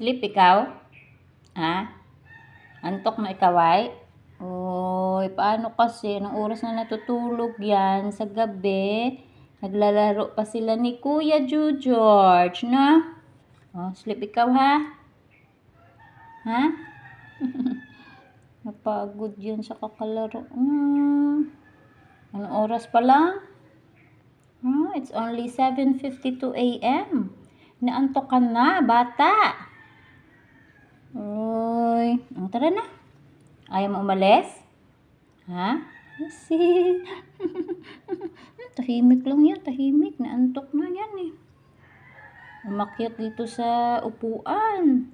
Sleep ikaw? Ha? Antok na ikaw ay? Uy, paano kasi? Anong oras na natutulog yan sa gabi? Naglalaro pa sila ni Kuya Ju George, no? Oh, sleep ikaw ha? Ha? Napagod yan sa kakalaro. Hmm. Anong oras pa lang? Hmm, it's only 7.52 a.m. Naantok ka na, bata. Uy, oh, tara na. Ayaw mo umalis? Ha? Kasi, tahimik lang yan, tahimik. Naantok na yan eh. Umakyat dito sa upuan.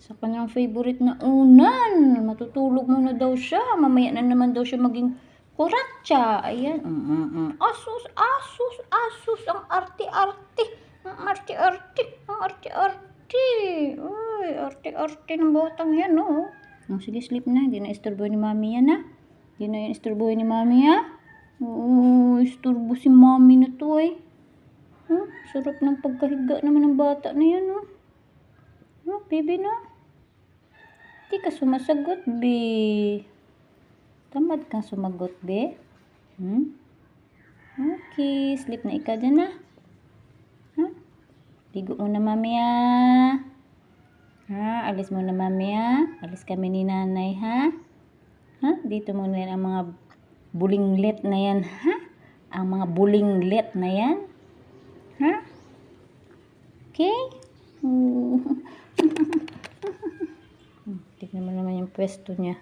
Sa kanyang favorite na unan. Matutulog muna daw siya. Mamaya na naman daw siya maging kuratsa. Ayan. Mm, mm, mm. Asus, asus, asus. Ang arte-arte. Ang arte-arte. Ang arte-arte. Uy, arte-arte ng batang yan, no? Oh, sige, sleep na. Hindi na istorbo ni mami yan, ha? Hindi na yan istorbo ni mami, ha? Oo, istorbo si mami na to, eh. Huh? Sarap ng pagkahiga naman ng bata na yan, oh. Oh, baby na. Hindi ka sumasagot, be. Tamad kang sumagot, be. Hmm? Okay, sleep na ikaw dyan, ha? Ha? Ligo muna, mami, ha? Alis muna, mami, ha? Alis kami ni nanay, ha? Ha? Dito muna yan ang mga bulinglet na yan, ha? Ang mga bulinglet na yan. Ha? Okay? Tignan mo naman yung pwesto niya.